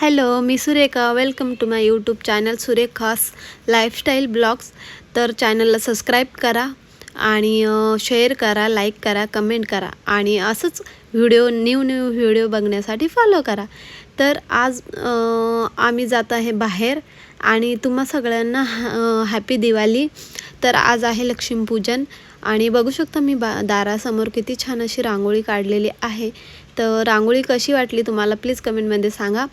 Hello me Surekha. Welcome to my YouTube channel Surekha's lifestyle blogs तर चॅनलला subscribe करा आणि शेअर करा लाईक करा कमेंट करा आणि असंच व्हिडिओ न्यू न्यू व्हिडिओ बघण्यासाठी फॉलो करा. तर आज आम्ही जात आहे बाहेर आणि तुम्हा सगळ्यांना हॅपी दिवाळी. तर आज आहे लक्ष्मीपूजन आणि बघू शकता मी बा दारासमोर किती छान अशी रांगोळी काढलेली आहे. तर रांगोळी कशी वाटली तुम्हाला? प्लीज कमेंटमध्ये सांगा.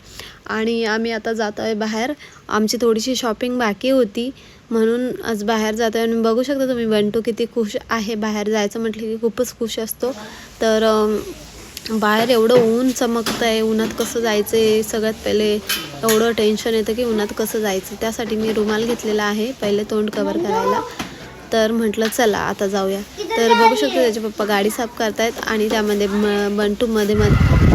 आणि आम्ही आता जातो आहे बाहेर. आमची थोडीशी शॉपिंग बाकी होती. म्हणून आज बाहेर जातो आहे आणि बघू शकता तुम्ही बंटू किती खुश आहे बाहेर जायचं म्हटलं की खूपच खुश असतो. तर बाहेर एवढं ऊन चमकतं आहे उन्हात कसं जायचं आहे सगळ्यात पहिले एवढं टेन्शन येतं की उन्हात कसं जायचं? त्यासाठी मी रुमाल घेतलेला आहे. पहिले तोंड कवर करायला. तर म्हटलं चला आता जाऊया. तर बघू शकतो त्याचे पप्पा गाडी साफ करतायत आणि त्यामध्ये म बंटूमध्ये मध्ये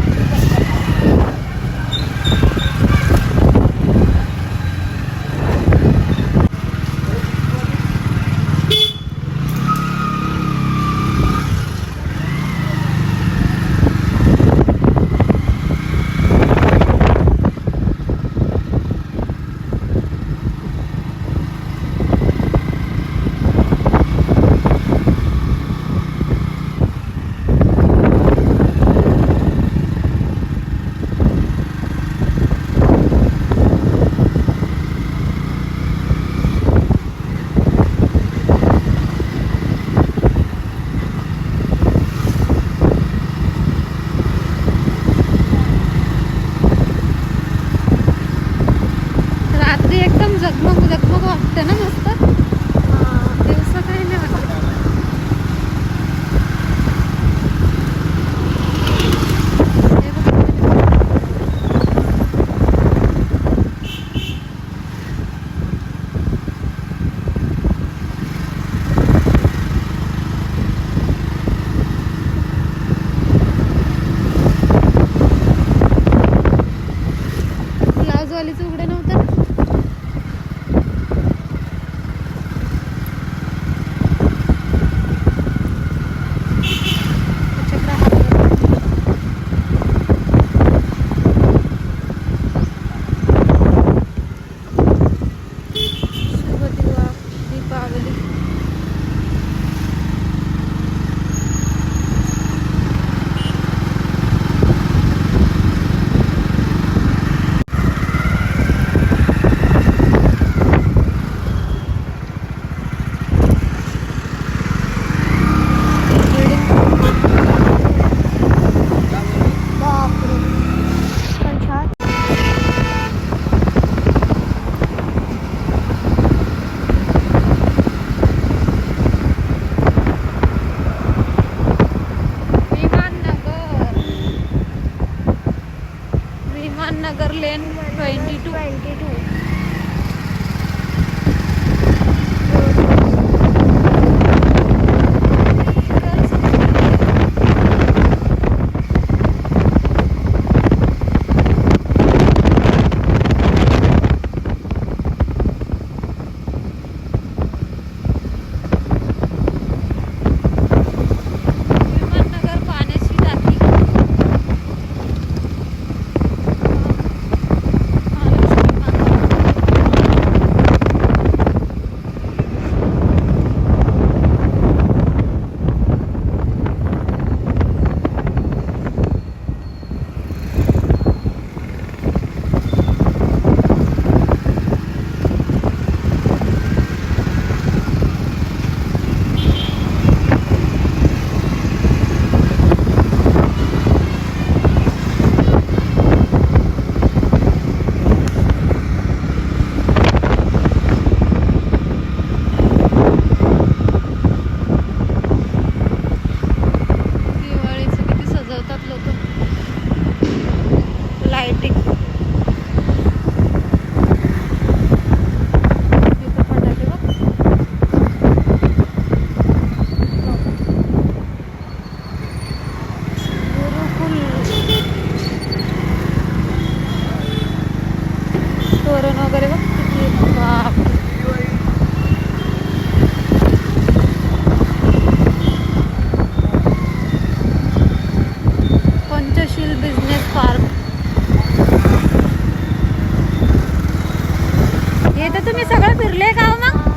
तुम्ही सगळं फिरले गाव हो मग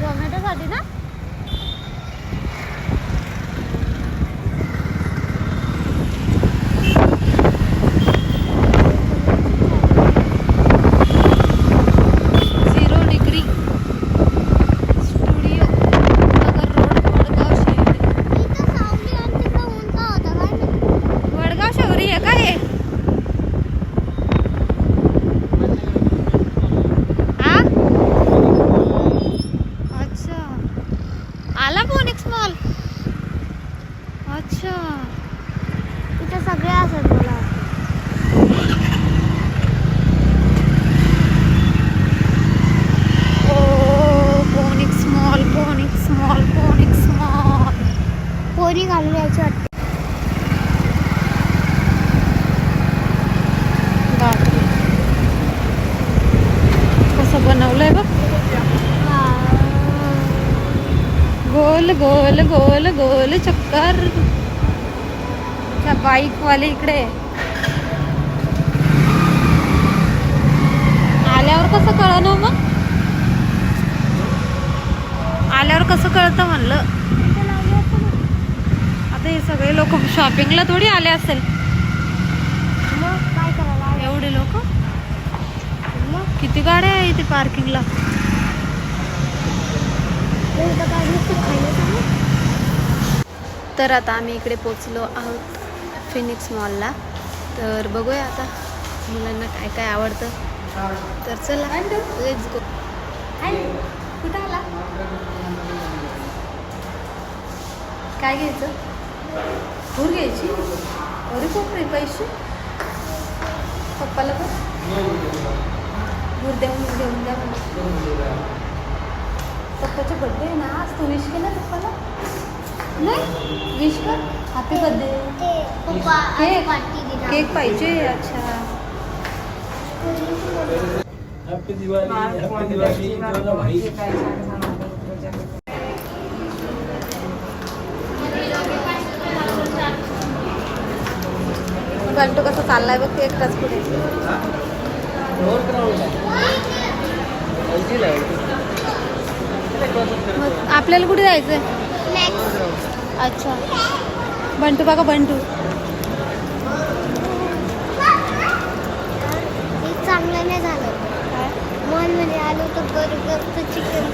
झोमॅटोसाठी ना zero degree studio Nagar road Wadgaon Sheri इथं सावली आणि तिकडं ऊन का होता काय माहिती? वडगाव शहरी आहे का हे हा अच्छा आला फोनिक्स मॉल अच्छा इथं सगळे असत मला वाटतं. ओ Phoenix mall Phoenix mall Phoenix mall पोरी घालून यायची वाटते बापरे कसं बनवलंय बघ गोल गोल गोल चक्कर. बाईक वाले इकडे. आल्यावर कसं कळलं मग? आल्यावर कसं कळतं म्हणलं. आता हे सगळे लोक शॉपिंगला थोडी आले असेल. मग काय करायला? एवढे लोक? मग किती गाड्या आहे इथे पार्किंगला ते इथं काय नुसतं खायला सांगू? तर आता आम्ही इकडे पोचलो आहोत फिनिक्स मॉलला तर बघूया आता मुलांना काय काय आवडतं. तर चला लेट्स गो कुठं आला काय घ्यायचं? भूर घ्यायची? अरे खूप रे पैसे. पप्पाला पण? भूर देऊन घेऊन द्या पप्पाचा बड्डे आहे ना आज तू विश केला पप्पाला? नाही? विश कर. हॅपी बर्थडे केक पार्टी दिला. केक पाहिजे अच्छा. हॅपी दिवाळी हॅपी दिवाळी तुझा भाई बंटू कसं चाललाय बघ ते एकटाच पुढे. मग आपल्याला कुठे जायचंय? Next. अच्छा. बंटू बघा बंटू. हे चांगलं नाही झालं मनमध्ये आलो तर बर्गरचं चिकन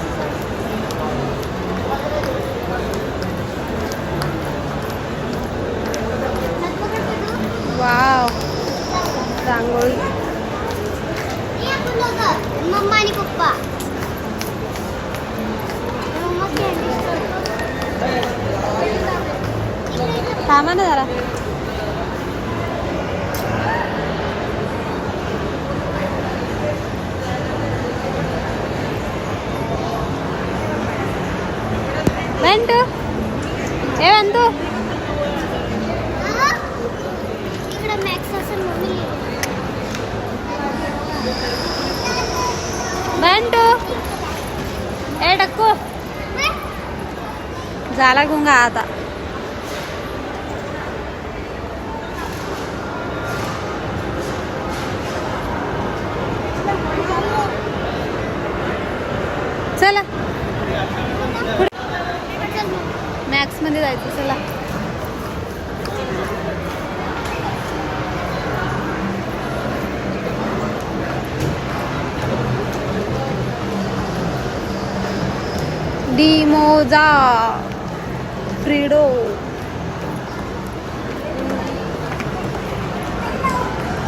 वाव. रांगोळी. मम्मा आणि पप्पा मम्मा candy. थांबा ना जरा. बंटू. ए हा? इकडं मॅक्स असेल मम्मी. बंटू. ए टक्कू झाला गुंगा आता. जा. फ्रीडो.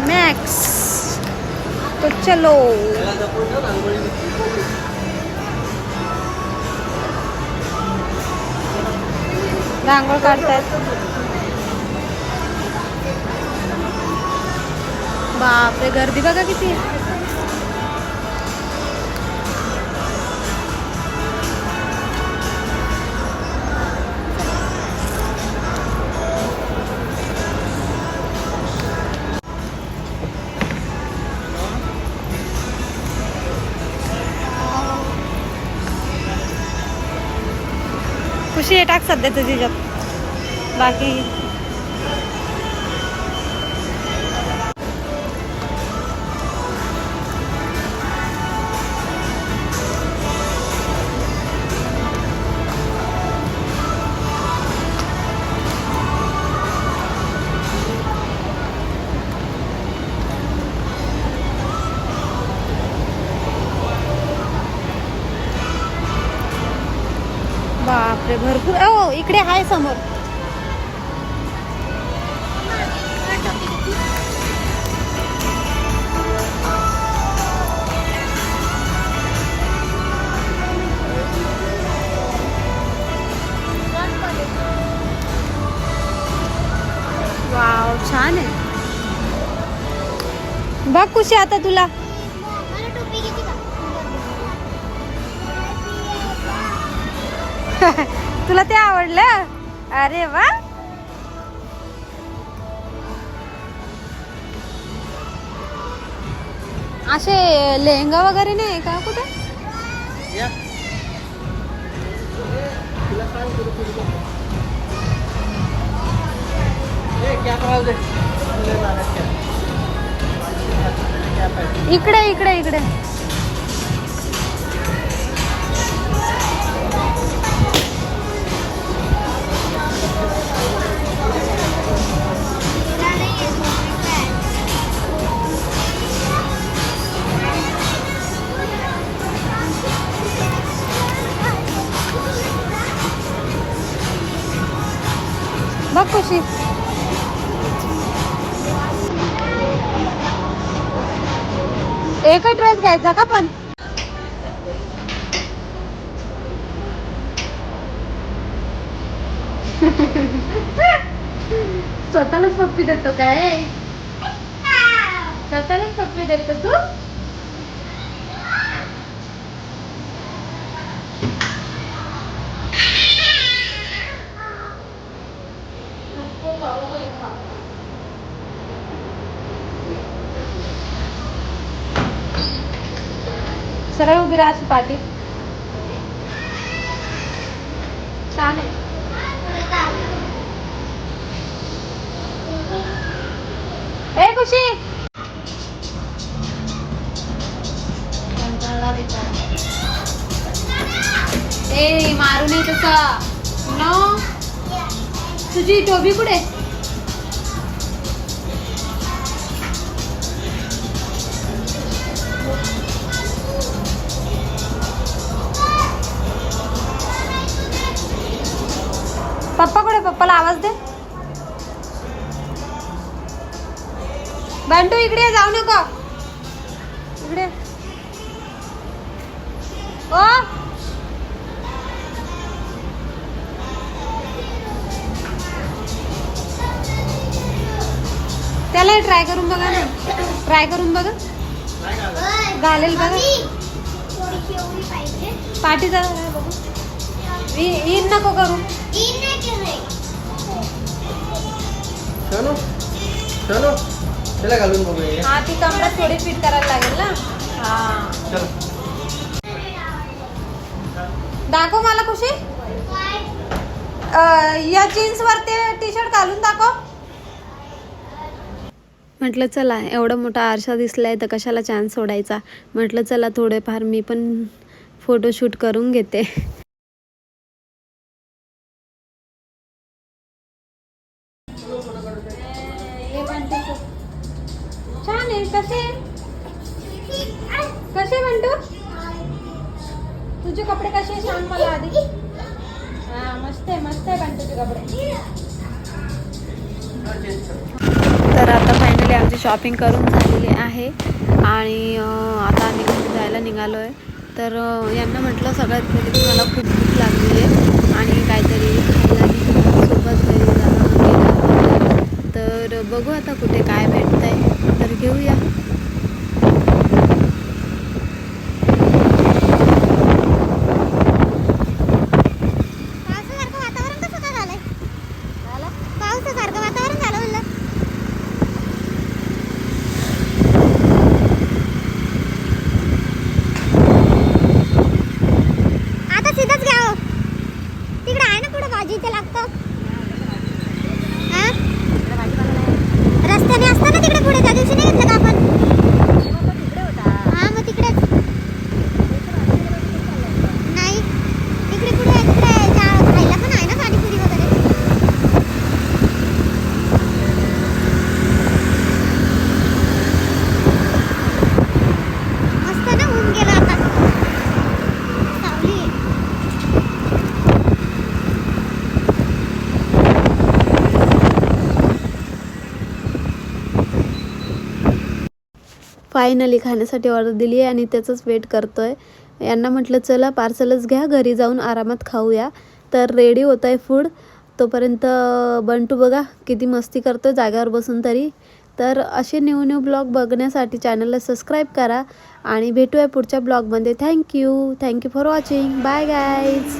मॅक्स तो चलो. रांगोळ काढतात बापरे गर्दी बघा किती खुशी आहे टाक सध्या तुझी बाकी समोर. वाव छान आहे. बघ कुशी आता तुला. तुला ते आवडलं? अरे वा. असे लेहंगा वगैरे नाही का कुठे? या. तुला सांग एकच का पण? स्वतःलाच पप्पी देतो काय? स्वतःलाच पप्पी देतो तू? सरळ पाटील छान आहे ए खुशी। ए मारू नाही तसा नो। तुझी टोबी कुठे? आवाज दे. बंटू इकडे जाऊ नको. इकडे ओ! त्याला ट्राय करून बघा ना. ट्राय करून बघा. घालेल बघा. मम्मी, थोडीशी एवढी पाहिजे. पाठी जा जरा बघू. इ- इन नको करू. चलो त्याला घालून बघूया. हा ती कमरा थोडी फिट करायला लागेल ना? हा. चलो. दाखव मला खुशी. या जीन्स वरती टी शर्ट घालून दाखव. म्हटलं चला एवढा मोठा आरसा दिसलाय तर कशाला चान्स सोडायचा? म्हटलं चला थोडेफार मी पण फोटोशूट करून घेते. छान आहे कसे कसे म्हणतो तुझे कपडे कसे सांग मला आधी. हा मस्त आहे मस्त आहे बंटूचे कपडे. तर आता फायनली आमची शॉपिंग करून झालेली आहे आणि आता आम्ही घरी जायला निघालो आहे तर यांना म्हटलं सगळ्यात पहिले मला खूप भूक लागली आहे आणि काहीतरी खायला सोबत घरी बघू आता कुठे काय भेटतंय. आहे तर घेऊया पावसासारखं वातावरण कसं काय झालंय पावसासारखं वातावरण झालं म्हणलं आता सीधाच घ्या हो. तिकडे आहे ना पुढे भाजी इथे लागतं हा? रस्त्याने असतं ना तिकडे फायनली खाण्यासाठी ऑर्डर दिली आहे आणि त्याचंच वेट करतो आहे यांना म्हटलं चला पार्सलच घ्या घरी जाऊन आरामात खाऊया. तर रेडी होत आहे फूड तोपर्यंत बंटू बघा किती मस्ती करतो जाग्यावर बसून तरी. तर असे न्यू न्यू ब्लॉग बघण्यासाठी चॅनलला सबस्क्राईब करा. आणि भेटूया पुढच्या ब्लॉगमध्ये thank you thank you for watching bye guys